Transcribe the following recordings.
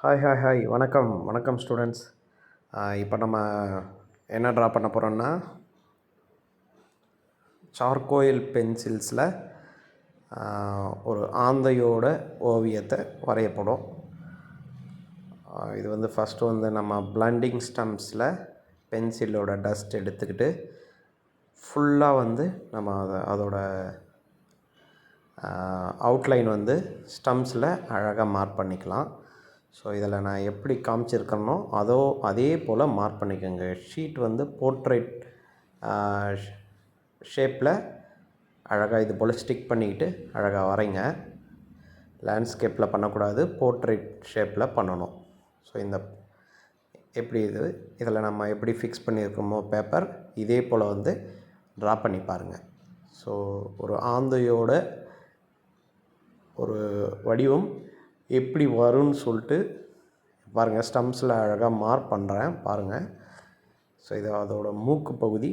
Hi hi hi வணக்கம். வணக்கம் students இப்போ நம்ம என்ன ட்ரா பண்ண போகிறோம்னா சார்கோயில் பென்சில்ஸில் ஒரு ஆந்தையோட ஓவியத்தை வரையப்படும் இது வந்து ஃபஸ்ட்டு வந்து நம்ம பிளண்டிங் ஸ்டம்ப்ஸில் பென்சிலோட டஸ்ட் எடுத்துக்கிட்டு ஃபுல்லாக வந்து நம்ம அதை அதோட அவுட்லைன் வந்து ஸ்டம்ப்ஸில் அழகாக மார்க் பண்ணிக்கலாம். ஸோ இதில் நான் எப்படி காமிச்சிருக்கேனோ அதோ அதே போல் மார்க் பண்ணிக்கோங்க. ஷீட் வந்து போர்ட்ரேட் ஷேப்பில் அழகாக இது போல் ஸ்டிக் பண்ணிக்கிட்டு அழகாக வரைங்க. லேண்ட்ஸ்கேப்பில் பண்ணக்கூடாது போர்ட்ரேட் ஷேப்பில் பண்ணணும். ஸோ இந்த எப்படி இது இதில் நம்ம எப்படி ஃபிக்ஸ் பண்ணியிருக்கோமோ பேப்பர் இதே போல் வந்து ட்ரா பண்ணி பாருங்கள் ஸோ ஒரு ஆந்தையோட ஒரு வடிவம் எப்படி வரும்னு சொல்லிட்டு பாருங்கள் ஸ்டம்ஸில் அழகாக மார்க் பண்ணுறேன் பாருங்கள் ஸோ இது அதோட மூக்கு பகுதி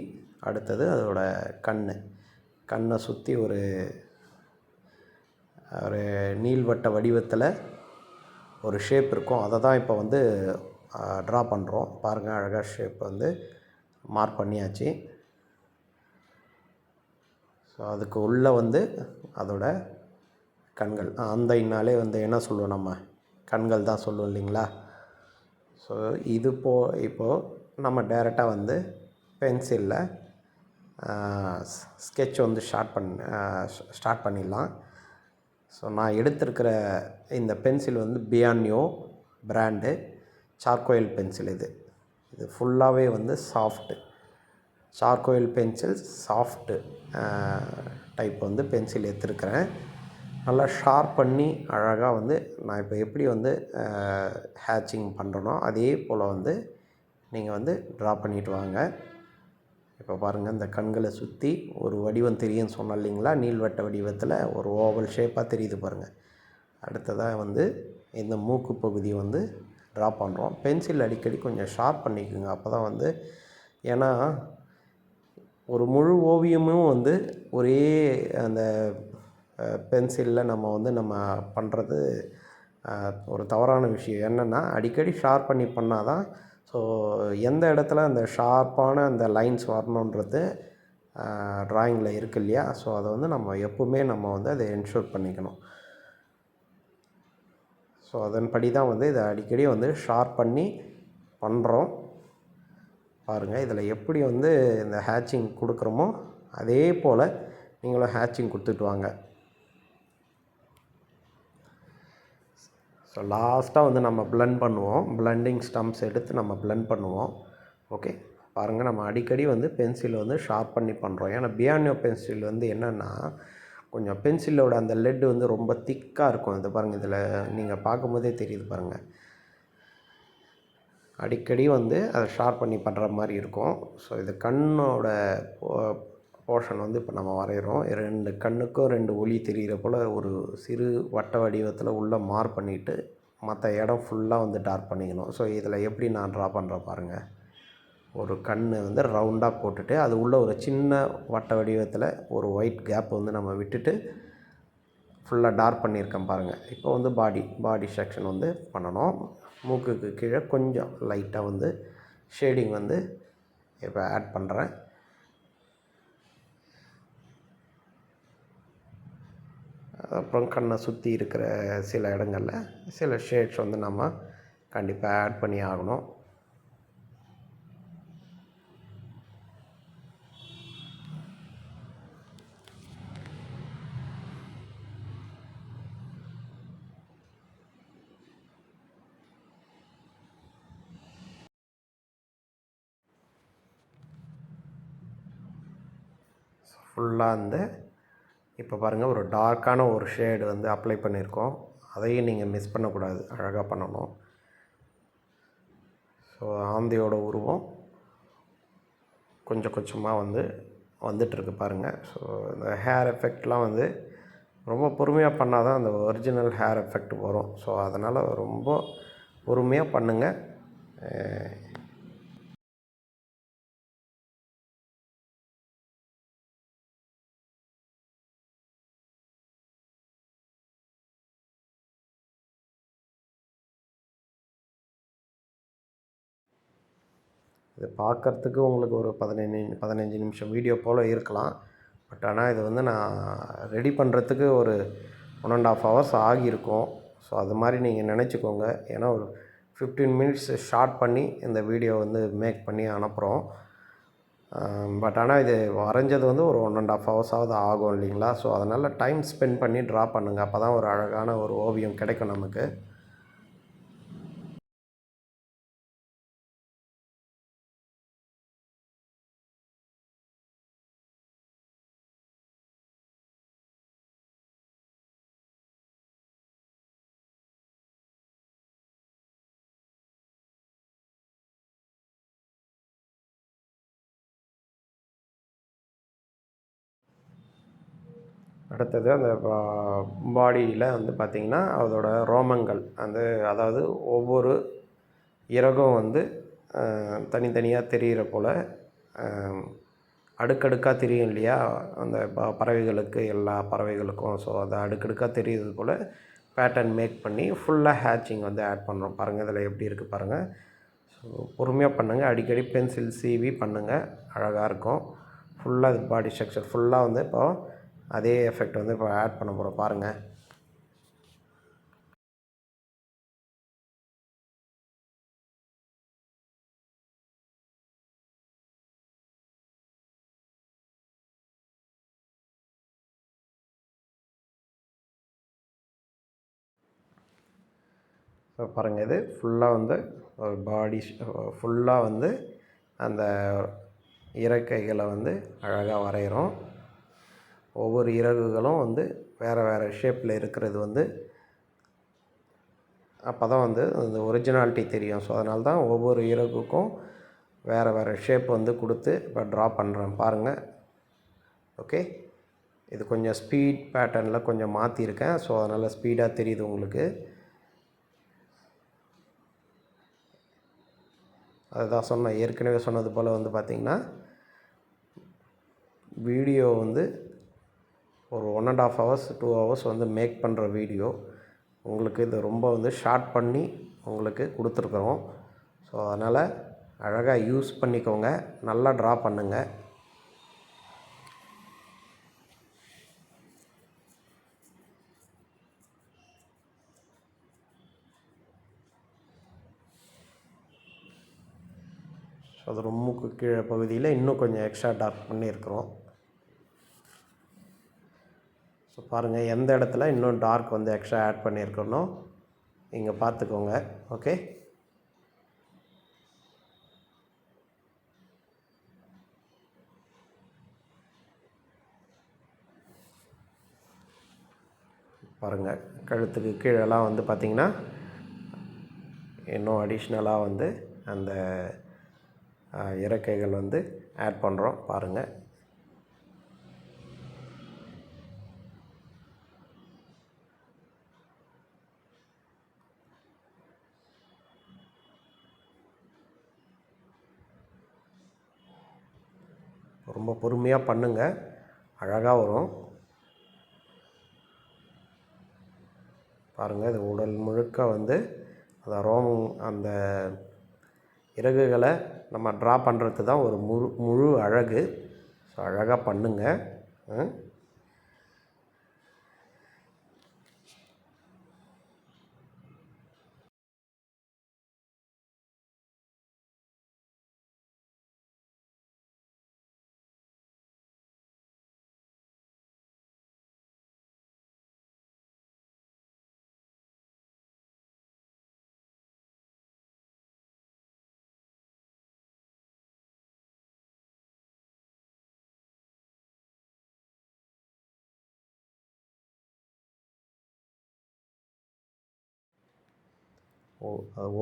அடுத்தது அதோட கண் கண்ணை சுற்றி ஒரு ஒரு நீள்வட்ட வடிவத்தில் ஒரு ஷேப் இருக்கும். அதை தான் இப்போ வந்து ட்ரா பண்ணுறோம் பாருங்கள் அழகாக ஷேப் வந்து மார்க் பண்ணியாச்சு. ஸோ அதுக்கு உள்ளே வந்து அதோட கண்கள். அந்தைனாலே வந்து என்ன சொல்லுவோம் நம்ம? கண்கள் தான் சொல்லுவோம் இல்லைங்களா? ஸோ இது போ இப்போது நம்ம டேரெக்டாக வந்து பென்சிலில் ஸ்கெட்ச் வந்து ஸ்டார்ட் பண்ண ஸ்டார்ட் பண்ணிடலாம். ஸோ நான் எடுத்திருக்கிற இந்த பென்சில் வந்து பியான்யோ பிராண்டு சார்கோயில் பென்சில் இது. இது ஃபுல்லாகவே வந்து soft charcoal pencil soft type வந்து பென்சில் எடுத்துருக்கிறேன். நல்லா ஷார்ப் பண்ணி அழகாக வந்து நான் இப்போ எப்படி வந்து ஹேச்சிங் பண்ணுறனோ அதே போல் வந்து நீங்கள் வந்து ட்ரா பண்ணிட்டு வாங்க. இப்போ பாருங்கள் இந்த கண்களை சுற்றி ஒரு வடிவம் தெரியும்னு சொன்னோம் இல்லைங்களா? நீள்வட்ட வடிவத்தில் ஒரு ஓவல் ஷேப்பாக தெரியுது பாருங்கள் அடுத்ததாக வந்து இந்த மூக்கு பகுதி வந்து ட்ரா பண்ணுறோம் பென்சில் அடிக்கடி கொஞ்சம் ஷார்ப் பண்ணிக்கோங்க. அப்போ தான் வந்து ஏன்னா ஒரு முழு ஓவியமும் வந்து ஒரே அந்த பென்சிலில் நம்ம வந்து நம்ம பண்ணுறது ஒரு தவறான விஷயம். என்னென்னா அடிக்கடி ஷார்ப் பண்ணி பண்ணால் தான் ஸோ எந்த இடத்துல அந்த ஷார்ப்பான அந்த லைன்ஸ் வரணுன்றது ட்ராயிங்கில் இருக்கு இல்லையா? ஸோ அதை வந்து நம்ம எப்போவுமே நம்ம வந்து அதை என்ஷூர் பண்ணிக்கணும். ஸோ அதன்படி தான் வந்து இதை அடிக்கடி வந்து ஷார்ப் பண்ணி பண்ணுறோம் பாருங்கள் இதில் எப்படி வந்து இந்த ஹேச்சிங் கொடுக்குறோமோ அதே போல் நீங்களும் ஹேச்சிங் கொடுத்துட்டு வாங்க. ஸோ லாஸ்ட்டாக வந்து நம்ம பிளெண்ட் பண்ணுவோம். பிளெண்டிங் ஸ்டம்ப்ஸ் எடுத்து நம்ம பிளெண்ட் பண்ணுவோம். ஓகே பாருங்கள் நம்ம அடிக்கடி வந்து பென்சிலை வந்து ஷார்ப் பண்ணி பண்ணுறோம் ஏன்னா பியானியோ பென்சில் வந்து என்னென்னா கொஞ்சம் பென்சிலோட அந்த லெட்டு வந்து ரொம்ப திக்காக இருக்கும். இது பாருங்கள் இதில் நீங்கள் பார்க்கும்போதே தெரியுது பாருங்கள் அடிக்கடி வந்து அதை ஷார்ப் பண்ணி பண்ணுற மாதிரி இருக்கும். ஸோ இது கண்ணோட போர்ஷன் வந்து இப்போ நம்ம வரைகிறோம் ரெண்டு கண்ணுக்கும் ரெண்டு ஒளி தெரிகிற போல் ஒரு சிறு வட்ட வடிவத்தில் உள்ளே மார்க் பண்ணிவிட்டு மற்ற இடம் ஃபுல்லாக வந்து டார்க் பண்ணிக்கணும். ஸோ இதில் எப்படி நான் ட்ரா பண்ணுறேன் பாருங்கள் ஒரு கண் வந்து ரவுண்டாக போட்டுட்டு அது உள்ள ஒரு சின்ன வட்ட வடிவத்தில் ஒரு ஒயிட் கேப் வந்து நம்ம விட்டுட்டு ஃபுல்லாக டார்க் பண்ணியிருக்கேன் பாருங்கள் இப்போ வந்து பாடி பாடி செக்ஷன் வந்து பண்ணணும். மூக்குக்கு கீழே கொஞ்சம் லைட்டாக வந்து ஷேடிங் வந்து இப்போ ஆட் பண்ணுறேன் அப்புறம் கண்ணை சுற்றி இருக்கிற சில இடங்களில் சில ஷேட்ஸ் வந்து நம்ம கண்டிப்பாக ஆட் பண்ணி ஆகணும். ஃபுல்லாக அந்த இப்போ பாருங்கள் ஒரு டார்க்கான ஒரு ஷேடு வந்து அப்ளை பண்ணியிருக்கோம். அதையும் நீங்கள் மிஸ் பண்ணக்கூடாது. அழகாக பண்ணணும். ஸோ ஆந்தையோட உருவம் கொஞ்சம் கொஞ்சமாக வந்து வந்துட்டுருக்கு பாருங்கள் ஸோ இந்த ஹேர் எஃபெக்ட்லாம் வந்து ரொம்ப பொறுமையாக பண்ணால் தான் அந்த ஒரிஜினல் ஹேர் எஃபெக்ட் வரும். ஸோ அதனால் ரொம்ப பொறுமையாக பண்ணுங்கள் இது பார்க்குறதுக்கு உங்களுக்கு ஒரு பதினஞ்சு பதினஞ்சு நிமிஷம் வீடியோ போல் இருக்கலாம். பட் ஆனால் இது வந்து நான் ரெடி பண்ணுறதுக்கு ஒரு ஒன் அண்ட் ஆஃப் ஹவர்ஸ் ஆகியிருக்கும். ஸோ அது மாதிரி நீங்கள் நினச்சிக்கோங்க. ஏன்னா ஒரு ஃபிஃப்டீன் மினிட்ஸ் ஷார்ட் பண்ணி இந்த வீடியோ வந்து மேக் பண்ணி அனுப்புகிறோம் பட் ஆனால் இது வரைஞ்சது வந்து ஒரு ஒன் அண்ட் ஆஃப் ஹவர்ஸாவது ஆகும் இல்லைங்களா? ஸோ அதனால் டைம் ஸ்பெண்ட் பண்ணி ட்ரா பண்ணுங்கள் அப்போ தான் ஒரு அழகான ஒரு ஓவியம் கிடைக்கும் நமக்கு. அடுத்தது அந்த பாடியில் வந்து பார்த்திங்கன்னா அதோட ரோமங்கள் அந்த அதாவது ஒவ்வொரு இறகும் வந்து தனித்தனியாக தெரிகிற போல் அடுக்கடுக்காக தெரியும் இல்லையா? அந்த ப பறவைகளுக்கு எல்லா பறவைகளுக்கும். ஸோ அதை அடுக்கடுக்காக தெரியுறது போல் பேட்டர்ன் மேக் பண்ணி ஃபுல்லாக ஹேட்சிங் வந்து ஆட் பண்ணுறோம் பாருங்கள் இதில் எப்படி இருக்குது பாருங்கள் ஸோ பொறுமையாக பண்ணுங்கள் அடிக்கடி பென்சில் சீவி பண்ணுங்கள் அழகாக இருக்கும். ஃபுல்லாக இது பாடி ஸ்ட்ரக்சர் ஃபுல்லாக வந்து இப்போது அதே எஃபெக்ட் வந்து இப்போ ஆட் பண்ண போகிறோம் பாருங்கள் ஸோ பாருங்கள் இது ஃபுல்லாக வந்து ஒரு பாடி ஃபுல்லாக வந்து அந்த இறக்கைகளை வந்து அழகாக வரைகிறோம் ஒவ்வொரு இறகுகளும் வந்து வேறு வேறு ஷேப்பில் இருக்கிறது வந்து அப்போ தான் வந்து அந்த ஒரிஜினாலிட்டி தெரியும். ஸோ அதனால தான் ஒவ்வொரு இறகுக்கும் வேறு வேறு ஷேப் வந்து கொடுத்து இப்போ ட்ரா பண்ணுறேன் பாருங்கள் ஓகே இது கொஞ்சம் ஸ்பீட் பேட்டர்னில் கொஞ்சம் மாற்றிருக்கேன் ஸோ அதனால் ஸ்பீடாக தெரியுது உங்களுக்கு. அதுதான் சொன்னேன். ஏற்கனவே சொன்னது போல் வந்து பார்த்திங்கன்னா வீடியோ வந்து ஒரு one and half hours two hours வந்து மேக் பண்ணுற வீடியோ உங்களுக்கு இது ரொம்ப வந்து ஷார்ட் பண்ணி உங்களுக்கு கொடுத்துருக்குறோம். ஸோ அதனால் அழகாக யூஸ் பண்ணிக்கோங்க. நல்லா ட்ரா பண்ணுங்கள் ஸோ அது ரொம்ப கீழே பகுதியில் இன்னும் கொஞ்சம் எக்ஸ்ட்ரா டார்க் பண்ணியிருக்கிறோம். ஸோ பாருங்கள் எந்த இடத்துல இன்னும் டார்க் வந்து எக்ஸ்ட்ரா ஆட் பண்ணியிருக்கணும் இங்கே பார்த்துக்கோங்க ஓகே பாருங்கள் கழுத்துக்கு கீழெல்லாம் வந்து பார்த்திங்கன்னா இன்னும் அடிஷ்னலாக வந்து அந்த இறக்கைகள் வந்து ஆட் பண்ணுறோம் பாருங்கள் ரொம்ப பொறுமையாக பண்ணுங்கள் அழகாக வரும். பாருங்கள் இது உடல் முழுக்க வந்து அந்த ரோமம் அந்த இறகுகளை நம்ம ட்ரா பண்ணுறது தான் ஒரு முழு முழு அழகு. ஸோ அழகாக பண்ணுங்கள்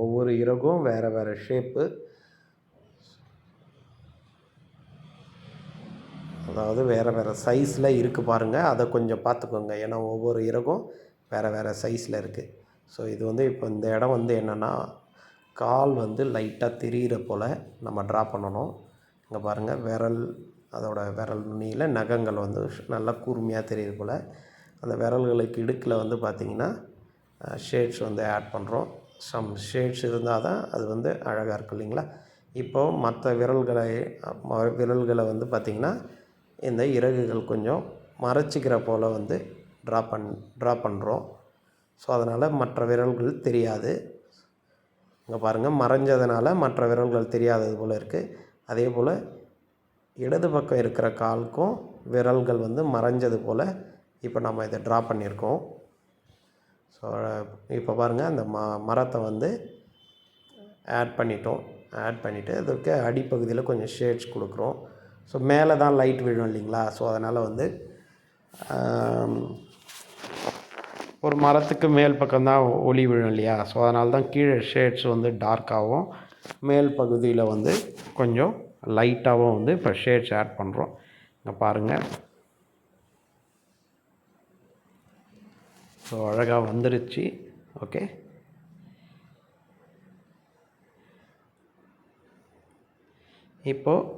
ஒவ்வொரு இறகும் வேறு வேறு ஷேப்பு அதாவது வேறு வேறு சைஸில் இருக்குது பாருங்கள் அதை கொஞ்சம் பார்த்துக்கோங்க. ஏன்னா ஒவ்வொரு இறகும் வேறு வேறு சைஸில் இருக்குது ஸோ இது வந்து இப்போ இந்த இடம் வந்து என்னென்னா கால் வந்து லைட்டாக தெரிகிற போல் நம்ம ட்ரா பண்ணணும். இங்கே பாருங்கள் விரல் அதோடய விரல் நுனியில் நகங்கள் வந்து நல்லா கூர்மையாக தெரியுது போல். அந்த விரல்களுக்கு இடுக்கில் வந்து பார்த்திங்கன்னா ஷேட்ஸ் வந்து ஆட் பண்ணுறோம் சம் ஷேட்ஸ் இருந்தால் தான் அது வந்து அழகாக இருக்கும் இல்லைங்களா? இப்போது மற்ற விரல்களை ம- விரல்களை வந்து பார்த்திங்கன்னா இந்த இறகுகள் கொஞ்சம் மறைச்சிக்கிற போல் வந்து ட்ரா பண் ட்ரா பண்ணுறோம் ஸோ அதனால் மற்ற விரல்கள் தெரியாது. இங்கே பாருங்கள் மறைஞ்சதுனால மற்ற விரல்கள் தெரியாதது போல் இருக்குது அதே போல் இடது பக்கம் இருக்கிற காலுக்கும் விரல்கள் வந்து மறைஞ்சது போல் இப்போ நம்ம இதை ட்ரா பண்ணியிருக்கோம். ஸோ இப்போ பாருங்கள் அந்த ம மரத்தை வந்து ஆட் பண்ணிட்டோம். ஆட் பண்ணிவிட்டு அதுக்கு அடிப்பகுதியில் கொஞ்சம் ஷேட்ஸ் கொடுக்குறோம். ஸோ மேலே தான் லைட் விழும் இல்லைங்களா? ஸோ அதனால் வந்து ஒரு மரத்துக்கு மேல் பக்கம் தான் ஒளி விழும் இல்லையா? ஸோ அதனால தான் கீழே ஷேட்ஸ் வந்து டார்க்காகவும் மேல் பகுதியில் வந்து கொஞ்சம் லைட்டாகவும் வந்து இப்போ ஷேட்ஸ் ஆட் பண்ணுறோம் இங்கே பாருங்கள் ஸோ அழகாக வந்துருச்சு. ஓகே இப்போது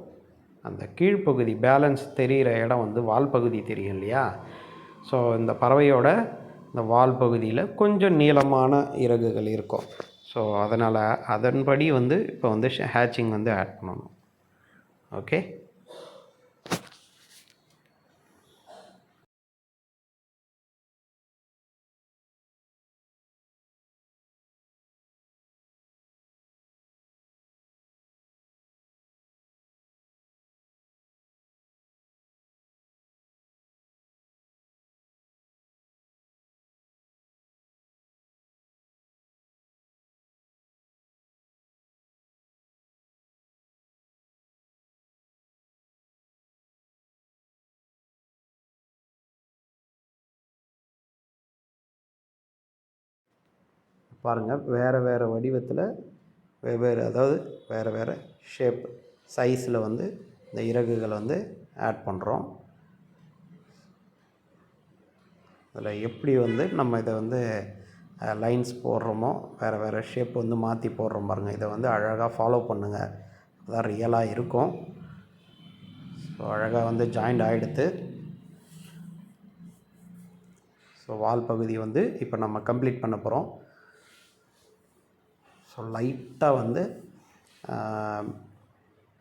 அந்த கீழ்ப்பகுதி பேலன்ஸ் தெரிகிற இடம் வந்து வால் பகுதி தெரியும் இல்லையா? ஸோ இந்த பறவையோட இந்த வால் பகுதியில் கொஞ்சம் நீளமான இறகுகள் இருக்கும். ஸோ அதனால் அதன்படி வந்து இப்போ வந்து ஹேச்சிங் வந்து ஆட் பண்ணணும். ஓகே பாருங்கள் வேறு வேறு வடிவத்தில் வெவ்வேறு அதாவது வேறு வேறு ஷேப் சைஸில் வந்து இந்த இறகுகளை வந்து ஆட் பண்ணுறோம் அதில் எப்படி வந்து நம்ம இதை வந்து லைன்ஸ் போடுறோமோ வேறு வேறு ஷேப் வந்து மாற்றி போடுறோம் பாருங்கள் இதை வந்து அழகாக ஃபாலோ பண்ணுங்கள் அதான் ரியலாக இருக்கும். ஸோ அழகாக வந்து ஜாயிண்ட் ஆகிடுத்து ஸோ வால் பகுதி வந்து இப்போ நம்ம கம்ப்ளீட் பண்ண போகிறோம் ஸோ லைட்டாக வந்து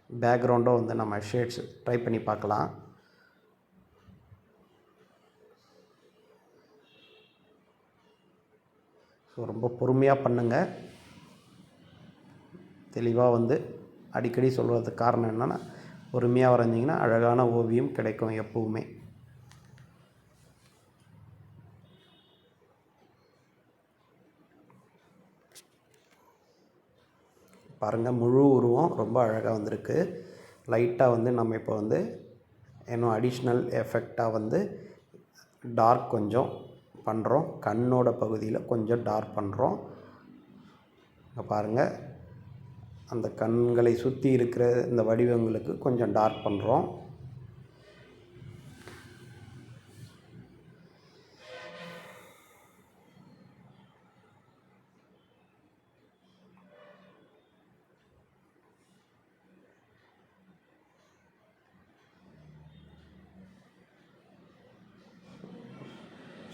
பேக்ரவுண்டும் வந்து நம்ம ஷேட்ஸ் ட்ரை பண்ணி பார்க்கலாம். ஸோ ரொம்ப பொறுமையாக பண்ணுங்கள் தெளிவாக வந்து அடிக்கடி சொல்கிறதுக்கு காரணம் என்னென்னா பொறுமையாக வரைஞ்சிங்கன்னா அழகான ஓவியம் கிடைக்கும் எப்போவுமே. பாருங்கள் முழு உருவம் ரொம்ப அழகாக வந்திருக்கு. லைட்டாக வந்து நம்ம இப்போ வந்து இன்னும் அடிஷ்னல் எஃபெக்டாக வந்து டார்க் கொஞ்சம் பண்ணுறோம் கண்ணோட பகுதியில் கொஞ்சம் டார்க் பண்ணுறோம் இங்கே பாருங்கள் அந்த கண்களை சுற்றி இருக்கிற இந்த வடிவங்களுக்கு கொஞ்சம் டார்க் பண்ணுறோம்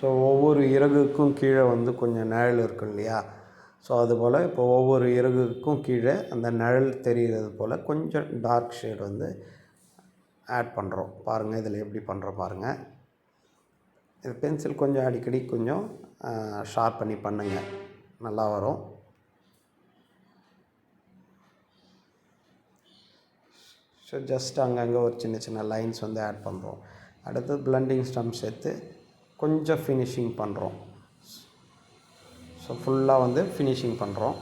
ஸோ ஒவ்வொரு இறகுக்கும் கீழே வந்து கொஞ்சம் நிழல் இருக்கும் இல்லையா ஸோ அதுபோல் இப்போ ஒவ்வொரு இறகுக்கும் கீழே அந்த நிழல் தெரிகிறது போல் கொஞ்சம் டார்க் ஷேட் வந்து ஆட் பண்ணுறோம் பாருங்கள் இதில் எப்படி பண்ணுறோம் பாருங்கள் இது பென்சில் கொஞ்சம் அடிக்கடி கொஞ்சம் ஷார்ப் பண்ணி பண்ணுங்கள் நல்லா வரும். ஸோ ஜஸ்ட் அங்கங்கே ஒரு சின்ன சின்ன லைன்ஸ் வந்து ஆட் பண்ணுறோம் அடுத்து பிளண்டிங் ஸ்டம் சேர்த்து கொஞ்சம் ஃபினிஷிங் பண்ணுறோம் ஸோ ஃபுல்லாக வந்து ஃபினிஷிங் பண்ணுறோம்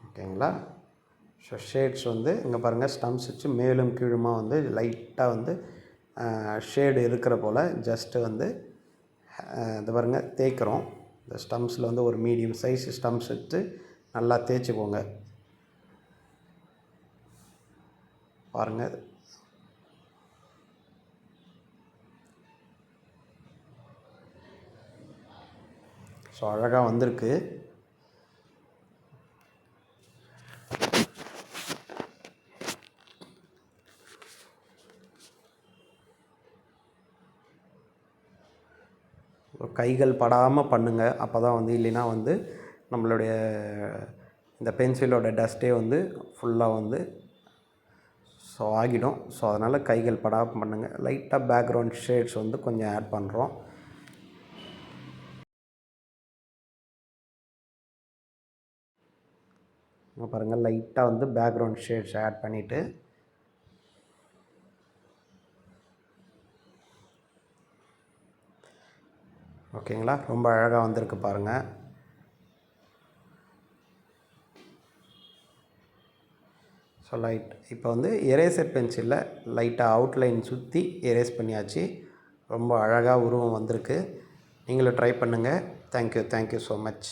ஓகேங்களா? ஸோ ஷேட்ஸ் வந்து இங்கே பாருங்கள் ஸ்டம்ப்ஸ் வச்சு மேலும் கீழுமா வந்து லைட்டாக வந்து ஷேடு இருக்கிற போல் ஜஸ்ட்டு வந்து அஹ், இது பாருங்கள் தேய்க்கிறோம். இந்த ஸ்டம்ப்ஸில் வந்து ஒரு மீடியம் சைஸ் ஸ்டம்ப்ஸ் வச்சு நல்லா தேய்ச்சிக்கோங்க. பாருங்கள் ஸோ அழகாக வந்திருக்கு. கைகள் படாமல் பண்ணுங்கள் அப்போ தான் வந்து இல்லைன்னா வந்து நம்மளுடைய இந்த பென்சிலோட டஸ்ட்டே வந்து ஃபுல்லாக வந்து ஸோ ஆகிடும். ஸோ அதனால் கைகள் படாமல் பண்ணுங்கள் லைட்டாக பேக்ரவுண்ட் ஷேட்ஸ் வந்து கொஞ்சம் ஆட் பண்ணுறோம் பாருங்கள் லைட்டாக வந்து பேக்ரவுண்ட் ஷேட்ஸ் ஆட் பண்ணிவிட்டு ஓகேங்களா? ரொம்ப அழகாக வந்திருக்கு பாருங்கள் ஸோ லைட் இப்போ வந்து எரேசர் பென்சிலில் லைட்டாக அவுட்லைன் சுற்றி எரேஸ் பண்ணியாச்சு. ரொம்ப அழகாக உருவம் வந்திருக்கு. நீங்களும் ட்ரை பண்ணுங்கள் தேங்க்யூ தேங்க்யூ ஸோ மச்